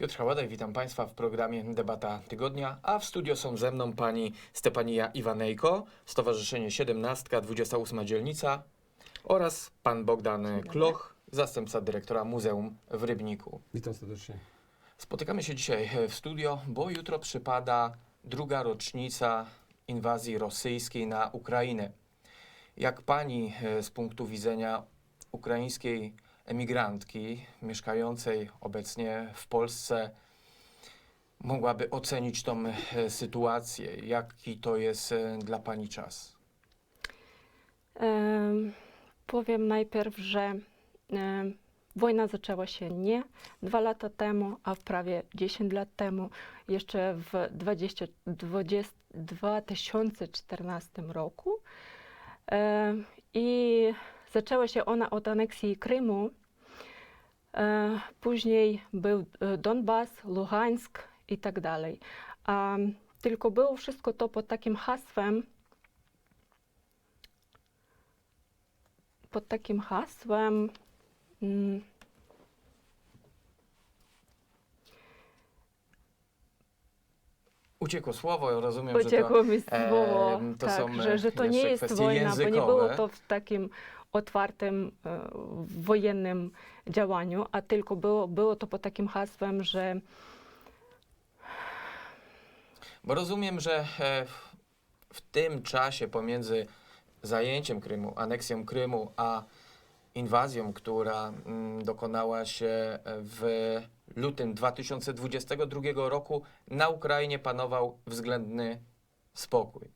Piotr Haładaj, witam Państwa w programie Debata Tygodnia, a w studio są ze mną pani Stepania Iwanejko, Stowarzyszenie 17, 28 dzielnica oraz pan Bogdan Kloch, zastępca dyrektora Muzeum w Rybniku. Witam serdecznie. Spotykamy się dzisiaj e, w studio, bo jutro przypada druga rocznica inwazji rosyjskiej na Ukrainę. Jak pani e, z punktu widzenia ukraińskiej emigrantki mieszkającej obecnie w Polsce mogłaby ocenić tą e, sytuację? Jaki to jest e, dla pani czas? Em, Powiem najpierw, że wojna zaczęła się nie dwa lata temu, a prawie 10 lat temu, jeszcze w 20, 20, 2014 roku. I zaczęła się ona od aneksji Krymu. E, Później był e, Donbas, Lugańsk i tak dalej. Tylko było wszystko to pod takim hasłem, pod takim hasłem. mm, Uciekło słowo, rozumiem, że to Uciekło mi słowo, to tak, są, że, że to nie jest wojna, bo nie było językowe. to w takim otwartym e, wojennym działaniu, a tylko było, było to pod takim hasłem, że Bo rozumiem, że e, w- tym czasie pomiędzy zajęciem Krymu, aneksją Krymu, a inwazją, która mm, dokonała się e, w lutym 2022 roku, na Ukrainie panował względny spokój.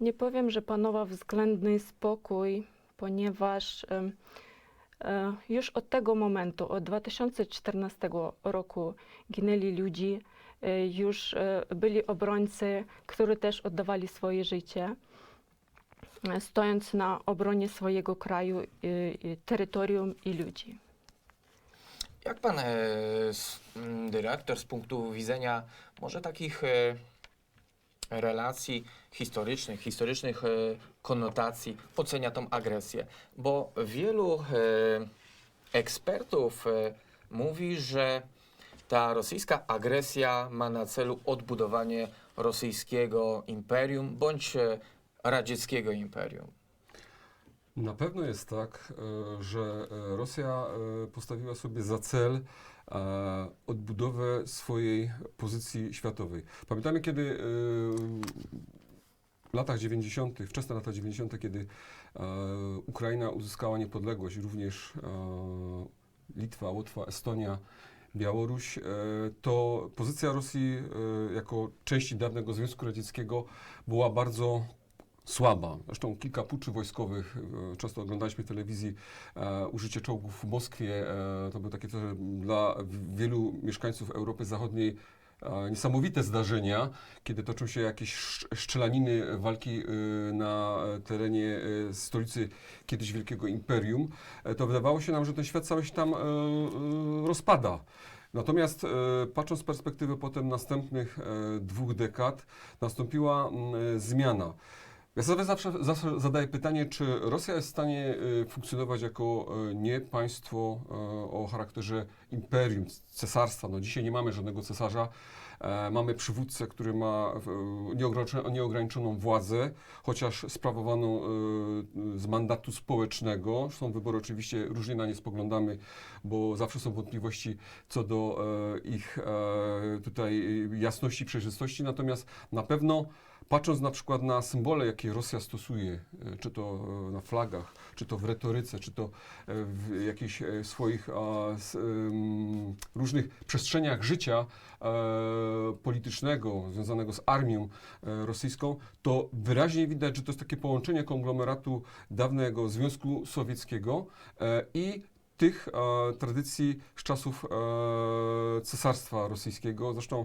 Nie powiem, że panował względny spokój, ponieważ e, już od tego momentu, od 2014 roku ginęli ludzie, e, już e, byli obrońcy, którzy też oddawali swoje życie, e, stojąc na obronie swojego kraju, i terytorium i ludzi. Jak pan e, dyrektor z punktu widzenia może takich e, relacji historycznych, historycznych e, konotacji ocenia tą agresję? Bo wielu e, ekspertów e, mówi, że ta rosyjska agresja ma na celu odbudowanie rosyjskiego imperium bądź radzieckiego imperium. Na pewno jest tak, że Rosja postawiła sobie za cel odbudowę swojej pozycji światowej. Pamiętamy, kiedy e, w latach 90., wczesne lata 90., kiedy e, Ukraina uzyskała niepodległość, również e, Litwa, Łotwa, Estonia, Białoruś, to pozycja Rosji jako części dawnego Związku Radzieckiego była bardzo słaba. Zresztą kilka puczy wojskowych, e, często oglądaliśmy w telewizji e, użycie czołgów w Moskwie. E, to było takie dla wielu mieszkańców Europy Zachodniej e, niesamowite zdarzenia, kiedy toczą się jakieś sz- szczelaniny walki e, na terenie stolicy kiedyś wielkiego imperium. To wydawało się nam, że ten świat cały się tam rozpada. Natomiast patrząc z perspektywy potem następnych dwóch dekad, nastąpiła mm, zmiana. Ja sobie zawsze, zawsze zadaję pytanie, czy Rosja jest w stanie y, funkcjonować jako y, nie państwo y, o charakterze imperium, cesarstwa. No dzisiaj nie mamy żadnego cesarza. E, mamy przywódcę, który ma nieograniczoną, władzę, chociaż sprawowaną z mandatu społecznego. Są wybory oczywiście, różnie na nie spoglądamy, bo zawsze są wątpliwości co do e, ich e, tutaj jasności, przejrzystości. Natomiast na pewno Patrząc na przykład na symbole, jakie Rosja stosuje, e, czy to e, na flagach, czy to w retoryce, czy to e, w jakichś swoich różnych przestrzeniach życia politycznego związanego z armią rosyjską, to wyraźnie widać, że to jest takie połączenie konglomeratu dawnego Związku Sowieckiego i tych tradycji z czasów Cesarstwa Rosyjskiego. Zresztą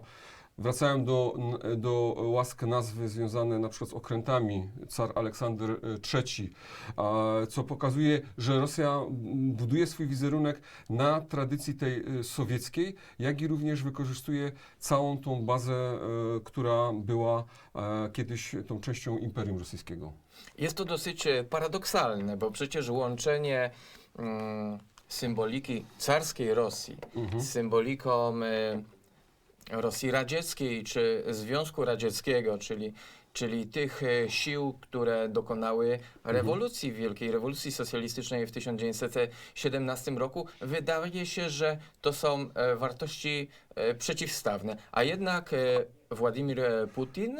Wracają do, do łask nazwy związane na przykład z okrętami car Aleksander e, III, a, co pokazuje, że Rosja buduje swój wizerunek na tradycji tej e, sowieckiej, jak i również wykorzystuje całą tą bazę, e, która była e, kiedyś tą częścią Imperium Rosyjskiego. Jest to dosyć e, paradoksalne, bo przecież łączenie mm, symboliki carskiej Rosji, Mhm. z symboliką e, Rosji Radzieckiej czy Związku Radzieckiego, czyli, czyli tych e, sił, które dokonały rewolucji, wielkiej rewolucji socjalistycznej w 1917 roku, wydaje się, że to są e, wartości e, przeciwstawne. A jednak Władimir Putin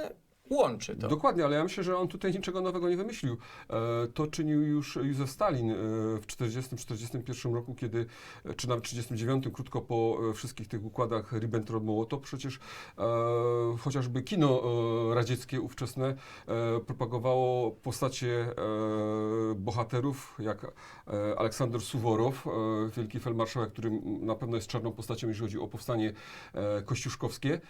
łączy to. Dokładnie, ale ja myślę, że on tutaj niczego nowego nie wymyślił. E, To czynił już Józef Stalin e, w 1940-1941 roku, kiedy, e, czy nawet 1939, krótko po wszystkich tych układach Ribbentrop-Mołotow, przecież chociażby kino radzieckie ówczesne propagowało postacie bohaterów, jak Aleksander Suworow, wielki felmarszałek, który na pewno jest czarną postacią, jeżeli chodzi o powstanie kościuszkowskie.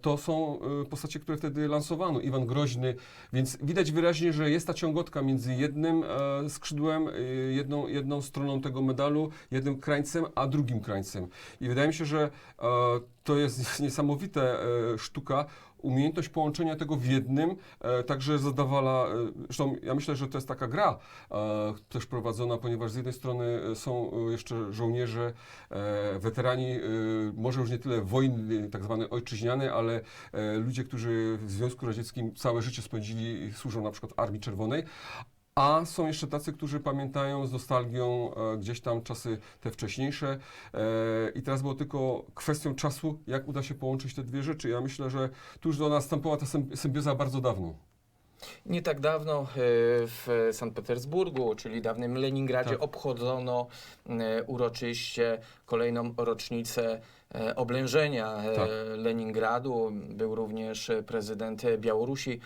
To są postacie, które wtedy lansowano. Iwan Groźny, więc widać wyraźnie, że jest ta ciągotka między jednym e, skrzydłem, e, jedną, jedną stroną tego medalu, jednym krańcem, a drugim krańcem. I wydaje mi się, że e, to jest niesamowita e, sztuka, umiejętność połączenia tego w jednym, e, także zadawala, e, zresztą ja myślę, że to jest taka gra też prowadzona, ponieważ z jednej strony są jeszcze żołnierze, weterani, może już nie tyle wojny tak zwane ojczyźniane, ale ludzie, którzy w Związku Radzieckim całe życie spędzili służą na przykład Armii Czerwonej, a są jeszcze tacy, którzy pamiętają z nostalgią e, gdzieś tam czasy te wcześniejsze. E, I teraz było tylko kwestią czasu, jak uda się połączyć te dwie rzeczy. Ja myślę, że tu już do nas następowała ta sym- symbioza bardzo dawno. Nie tak dawno e, w Sankt Petersburgu, czyli dawnym Leningradzie, Tak. obchodzono e, uroczyście kolejną rocznicę e, oblężenia Tak. Leningradu. Był również prezydent Białorusi,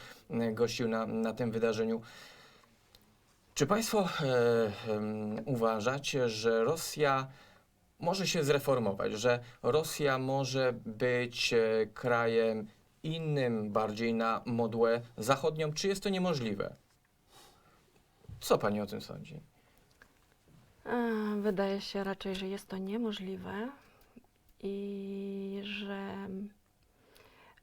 gościł na, na tym wydarzeniu. Czy Państwo e, uważacie, że Rosja może się zreformować, że Rosja może być e, krajem innym, bardziej na modłę zachodnią, czy jest to niemożliwe? Co pani o tym sądzi? E, Wydaje się raczej, że jest to niemożliwe i że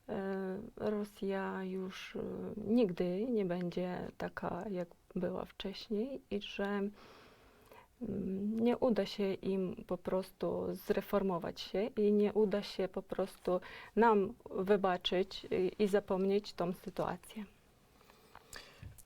e, Rosja już e, nigdy nie będzie taka, jak była wcześniej i że mm, nie uda się im po prostu zreformować się i nie uda się po prostu nam wybaczyć i, zapomnieć tą sytuację.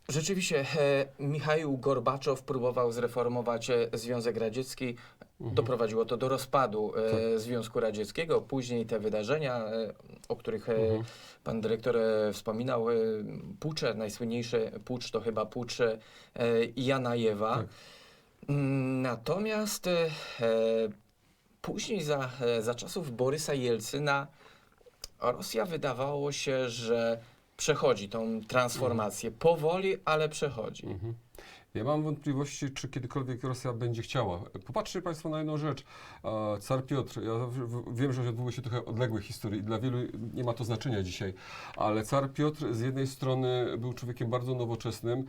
Rzeczywiście, e, Michaił Gorbaczow próbował zreformować e, Związek Radziecki. Doprowadziło to do rozpadu e, Tak. Związku Radzieckiego. Później te wydarzenia, e, o których e, Mhm. pan dyrektor e, wspominał, e, pucze, najsłynniejszy pucz to chyba pucz e, Janajewa. Tak. Mm, Natomiast e, e, później za, e, za czasów Borysa Jelcyna Rosja wydawało się, że przechodzi tą transformację. Powoli, ale przechodzi. Mhm. Ja mam wątpliwości, czy kiedykolwiek Rosja będzie chciała. Popatrzcie Państwo na jedną rzecz. Car Piotr, ja wiem, że odbyły się trochę odległe historie i dla wielu nie ma to znaczenia dzisiaj, ale car Piotr z jednej strony był człowiekiem bardzo nowoczesnym,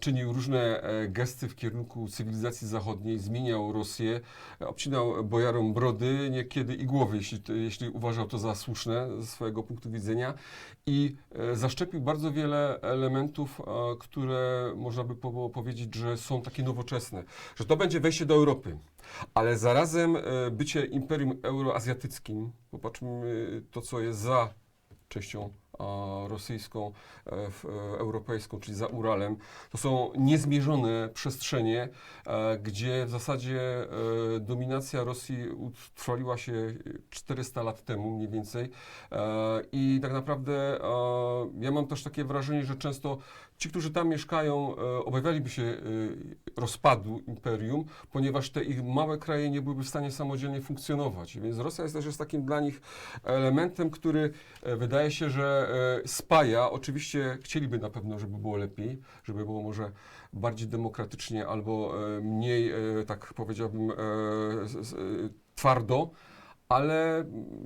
czynił różne e, gesty w kierunku cywilizacji zachodniej, zmieniał Rosję, obcinał bojarom brody, niekiedy i głowy, jeśli, jeśli uważał to za słuszne ze swojego punktu widzenia i e, zaszczepił bardzo wiele elementów, e, które można by po- powiedzieć, że są takie nowoczesne, że to będzie wejście do Europy. Ale zarazem e, bycie imperium euroazjatyckim, popatrzmy to, co jest za częścią rosyjską, e, e, europejską, czyli za Uralem, to są niezmierzone przestrzenie, e, gdzie w zasadzie e, dominacja Rosji utrwaliła się 400 lat temu mniej więcej. E, I tak naprawdę e, ja mam też takie wrażenie, że często ci, którzy tam mieszkają, e, obawialiby się e, rozpadu imperium, ponieważ te ich małe kraje nie byłyby w stanie samodzielnie funkcjonować. Więc Rosja jest też takim dla nich elementem, który e, wydaje się, że spaja. Oczywiście chcieliby na pewno, żeby było lepiej, żeby było może bardziej demokratycznie albo mniej, tak powiedziałbym, twardo. Ale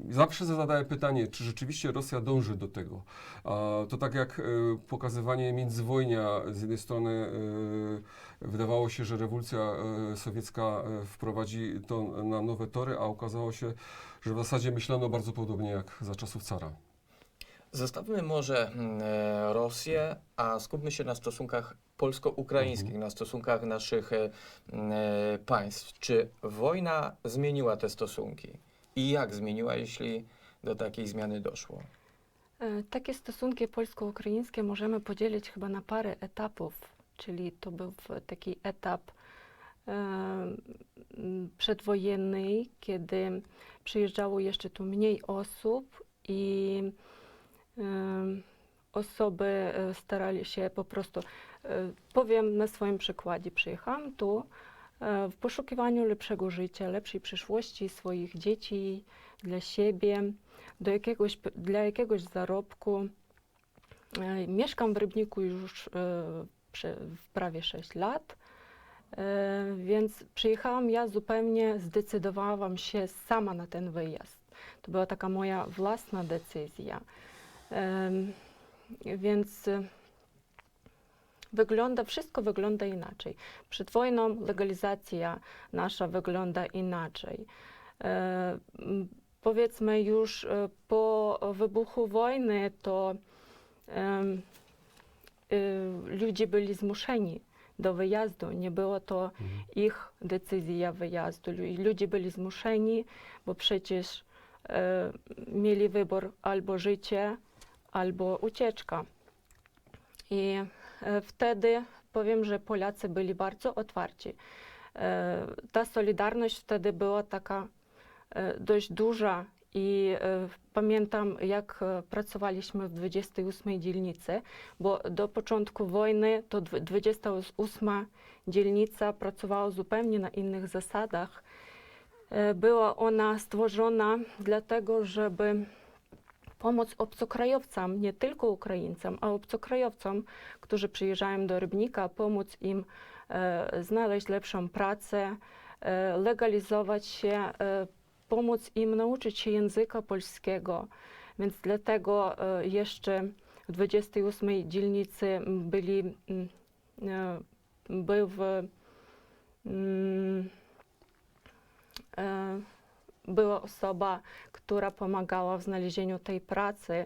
zawsze zadaję pytanie, czy rzeczywiście Rosja dąży do tego. To tak jak e, pokazywanie międzywojnia, z jednej strony e, wydawało się, że rewolucja e, sowiecka wprowadzi to na nowe tory, a okazało się, że w zasadzie myślano bardzo podobnie jak za czasów cara. Zostawmy może Rosję, a skupmy się na stosunkach polsko-ukraińskich, na stosunkach naszych państw. Czy wojna zmieniła te stosunki? I jak zmieniła, jeśli do takiej zmiany doszło? E, Takie stosunki polsko-ukraińskie możemy podzielić chyba na parę etapów, czyli to był taki etap e, przedwojenny, kiedy przyjeżdżało jeszcze tu mniej osób i e, osoby starali się po prostu, powiem na swoim przykładzie, przyjechałam tu w poszukiwaniu lepszego życia, lepszej przyszłości swoich dzieci, dla siebie do jakiegoś, dla jakiegoś zarobku. E, Mieszkam w Rybniku już e, w prawie 6 lat, e, więc przyjechałam, ja zupełnie zdecydowałam się sama na ten wyjazd. To była taka moja własna decyzja. Więc e, wygląda, wszystko wygląda inaczej. Przed wojną legalizacja nasza wygląda inaczej. E, powiedzmy już e, po wybuchu wojny, to y, ludzie byli zmuszeni do wyjazdu. Nie było to ich decyzja wyjazdu. Lu- Ludzie byli zmuszeni, bo przecież e, mieli wybór albo życie, albo ucieczka. I e, wtedy powiem, że Polacy byli bardzo otwarci. E, ta solidarność wtedy była taka e, dość duża i e, pamiętam, jak e, pracowaliśmy w 28 dzielnicy, bo do początku wojny to dw- 28 dzielnica pracowała zupełnie na innych zasadach. E, Była ona stworzona dlatego, żeby pomóc obcokrajowcom, nie tylko Ukraińcom, a obcokrajowcom, którzy przyjeżdżają do Rybnika, pomóc im e, znaleźć lepszą pracę, e, legalizować się, e, pomóc im nauczyć się języka polskiego. Więc dlatego jeszcze w 28 dzielnicy byli, był w, była osoba, która pomagała w znalezieniu tej pracy.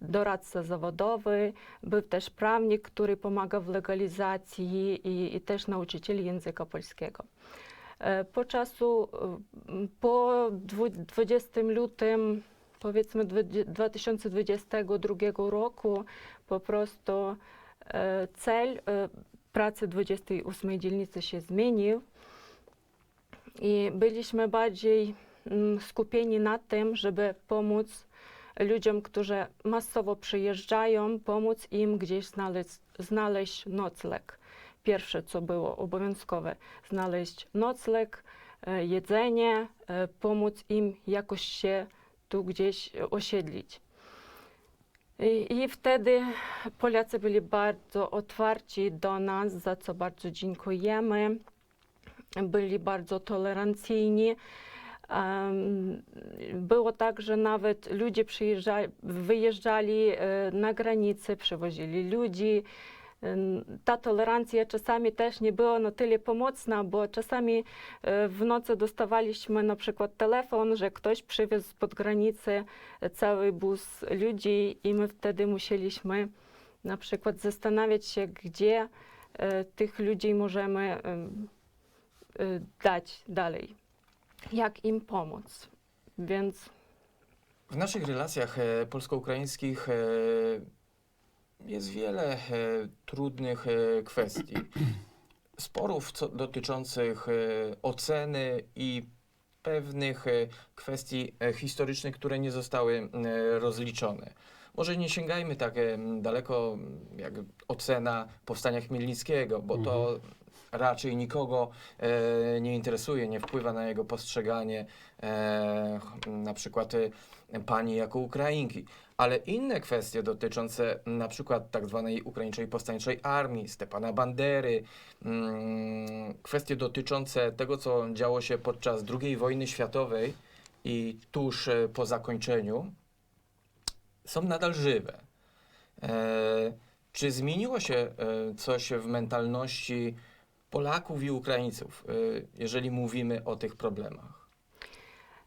Doradca zawodowy, był też prawnik, który pomaga w legalizacji i, i też nauczyciel języka polskiego. E, Po czasu, po dwu- 20 lutym, powiedzmy dwu- 2022 roku, po prostu e, cel e, pracy 28 dzielnicy się zmienił i byliśmy bardziej mm, skupieni na tym, żeby pomóc ludziom, którzy masowo przyjeżdżają, pomóc im gdzieś znaleźć, znaleźć nocleg. Pierwsze, co było obowiązkowe, znaleźć nocleg, e, jedzenie, e, pomóc im jakoś się tu gdzieś osiedlić. I, I wtedy Polacy byli bardzo otwarci do nas, za co bardzo dziękujemy. Byli bardzo tolerancyjni. Było tak, że nawet ludzie wyjeżdżali e, na granicę, przywozili ludzi. Ta tolerancja czasami też nie była na tyle pomocna, bo czasami e, w nocy dostawaliśmy na przykład telefon, że ktoś przywiózł spod granicy cały bus ludzi i my wtedy musieliśmy na przykład zastanawiać się, gdzie e, tych ludzi możemy em, dać dalej, jak im pomóc. Więc W naszych relacjach e, polsko-ukraińskich e, jest wiele e, trudnych kwestii. Sporów co, dotyczących oceny i pewnych kwestii historycznych, które nie zostały rozliczone. Może nie sięgajmy tak daleko jak ocena powstania Chmielnickiego, bo to raczej nikogo e, nie interesuje, nie wpływa na jego postrzeganie e, na przykład e, pani jako Ukrainki. Ale inne kwestie dotyczące na przykład tak zwanej Ukraińczej Powstańczej Armii, Stepana Bandery, mm, kwestie dotyczące tego, co działo się podczas II wojny światowej i tuż e, po zakończeniu, są nadal żywe. E, czy zmieniło się e, coś w mentalności Polaków i Ukraińców, e, jeżeli mówimy o tych problemach?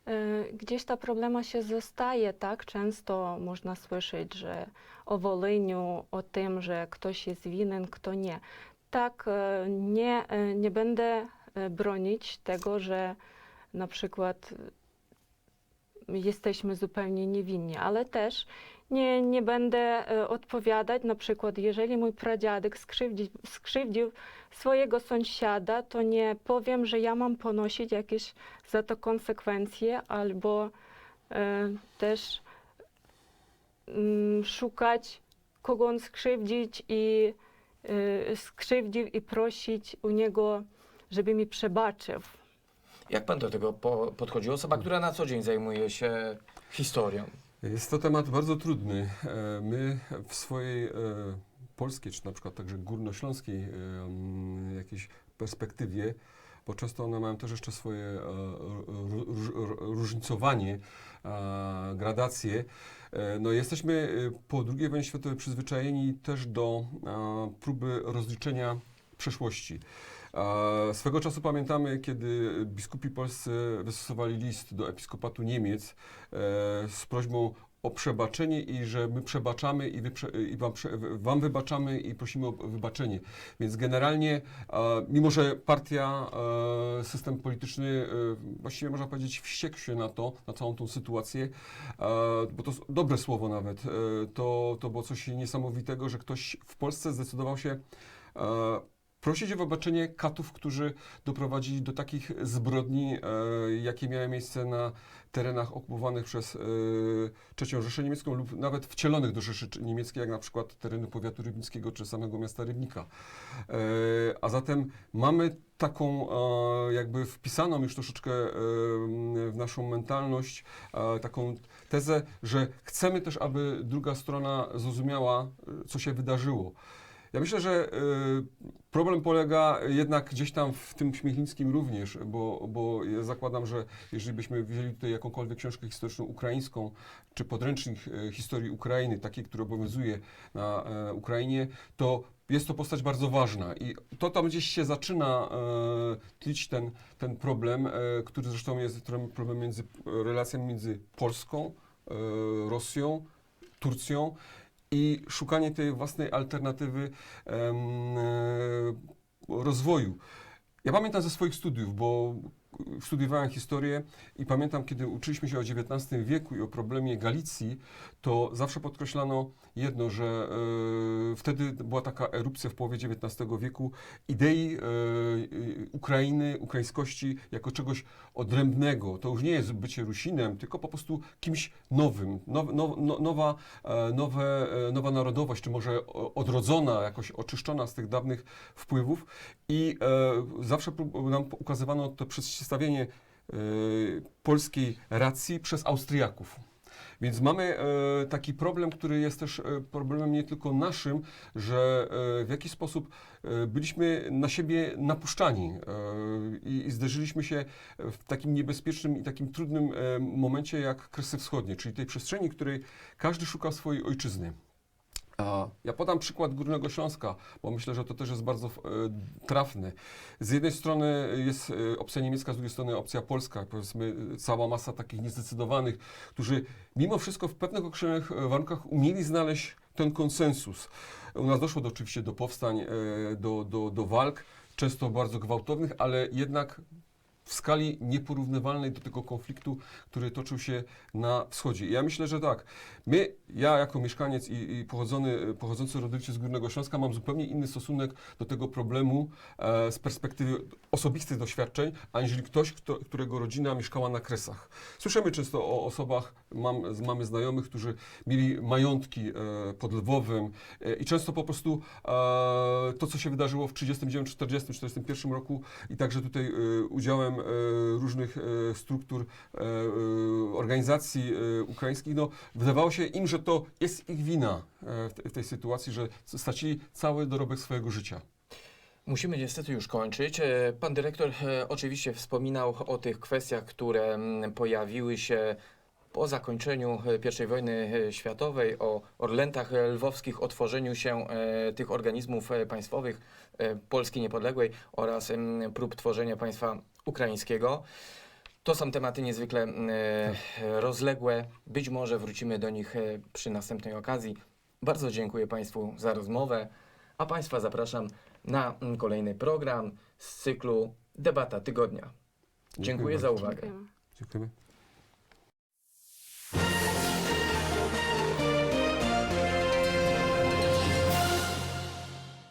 e, gdzieś ta problema się zostaje, tak? Często można słyszeć, że o Wolyniu, o tym, że ktoś jest winien, kto nie. Tak, e, nie, nie będę bronić tego, że na przykład jesteśmy zupełnie niewinni, ale też nie, nie będę e, odpowiadać, na przykład jeżeli mój pradziadek skrzywdzi, skrzywdził swojego sąsiada, to nie powiem, że ja mam ponosić jakieś za to konsekwencje, albo e, też mm, szukać, kogo on skrzywdzić i e, skrzywdził i prosić u niego, żeby mi przebaczył. Jak pan do tego po, podchodzi? Osoba, która na co dzień zajmuje się historią. Jest to temat bardzo trudny. E, My w swojej e, polskiej, czy na przykład także górnośląskiej e, jakiejś perspektywie, bo często one mają też jeszcze swoje ró- ró- różnicowanie, gradacje. No jesteśmy po II wojnie światowej przyzwyczajeni też do próby rozliczenia przeszłości. E, Swego czasu pamiętamy, kiedy biskupi polscy wystosowali list do episkopatu Niemiec e, z prośbą o przebaczenie i że my przebaczamy i, i wam, wam wybaczamy i prosimy o wybaczenie. Więc generalnie, e, mimo że partia, e, system polityczny e, właściwie można powiedzieć wściekł się na to, na całą tą sytuację, e, bo to dobre słowo nawet, e, to, to było coś niesamowitego, że ktoś w Polsce zdecydował się e, prosić o wybaczenie katów, którzy doprowadzili do takich zbrodni, e, jakie miały miejsce na terenach okupowanych przez e, III Rzeszę Niemiecką lub nawet wcielonych do Rzeszy Niemieckiej, jak na przykład tereny powiatu rybnickiego czy samego miasta Rybnika. E, a zatem mamy taką e, jakby wpisaną już troszeczkę e, w naszą mentalność e, taką tezę, że chcemy też, aby druga strona zrozumiała, e, co się wydarzyło. Ja myślę, że y, problem polega jednak gdzieś tam w tym Śmiechnickim również, bo, bo ja zakładam, że jeżeli byśmy wzięli tutaj jakąkolwiek książkę historyczną ukraińską, czy podręcznik e, historii Ukrainy, taki, który obowiązuje na e, Ukrainie, to jest to postać bardzo ważna. I to tam gdzieś się zaczyna e, tlić ten, ten problem, e, który zresztą jest trochę problem między, relacjami między Polską, e, Rosją, Turcją i szukanie tej własnej alternatywy e, rozwoju. Ja pamiętam ze swoich studiów, bo studiowałem historię i pamiętam, kiedy uczyliśmy się o XIX wieku i o problemie Galicji, to zawsze podkreślano jedno, że e, wtedy była taka erupcja w połowie XIX wieku idei e, e, Ukrainy, ukraińskości jako czegoś odrębnego. To już nie jest bycie Rusinem, tylko po prostu kimś nowym, now, now, no- nowa, e, nowe, e, nowa narodowość, czy może odrodzona, jakoś oczyszczona z tych dawnych wpływów. I e, zawsze nam ukazywano to przeciwstawienie e, polskiej racji przez Austriaków. Więc mamy e, taki problem, który jest też e, problemem nie tylko naszym, że e, w jakiś sposób e, byliśmy na siebie napuszczani e, i, zderzyliśmy się w takim niebezpiecznym i takim trudnym e, momencie jak Kresy Wschodnie, czyli tej przestrzeni, której każdy szuka swojej ojczyzny. A Ja podam przykład Górnego Śląska, bo myślę, że to też jest bardzo e. Z jednej strony jest e, opcja niemiecka, z drugiej strony opcja polska, powiedzmy e, cała masa takich niezdecydowanych, którzy mimo wszystko w pewnych określonych e, warunkach umieli znaleźć ten konsensus. U nas doszło do, oczywiście do powstań, e, do, do, do walk, często bardzo gwałtownych, ale jednak w skali nieporównywalnej do tego konfliktu, który toczył się na wschodzie. Ja myślę, że tak. My, ja jako mieszkaniec i, i pochodzony, pochodzący rodowicie z Górnego Śląska mam zupełnie inny stosunek do tego problemu e, z perspektywy osobistych doświadczeń, aniżeli ktoś, kto, którego rodzina mieszkała na Kresach. Słyszymy często o osobach, mam, mamy znajomych, którzy mieli majątki e, pod Lwowem e, i często po prostu e, to, co się wydarzyło w 39, 40, 41 roku i także tutaj e, udziałem e, różnych e, struktur, e, e, organizacji e, ukraińskich, no, wydawało się im, że to jest ich wina e, w, te, w tej sytuacji, że stracili cały dorobek swojego życia. Musimy niestety już kończyć. E, Pan dyrektor e, oczywiście wspominał o tych kwestiach, które mm, pojawiły się po zakończeniu I wojny światowej, o Orlętach lwowskich, o tworzeniu się tych organizmów państwowych Polski niepodległej oraz em, prób tworzenia państwa ukraińskiego. To są tematy niezwykle e, rozległe. Być może wrócimy do nich e, przy następnej okazji. Bardzo dziękuję Państwu za rozmowę, a Państwa zapraszam na mm, kolejny program z cyklu Debata Tygodnia. Dziękuję za bardzo. uwagę. Dziękujemy.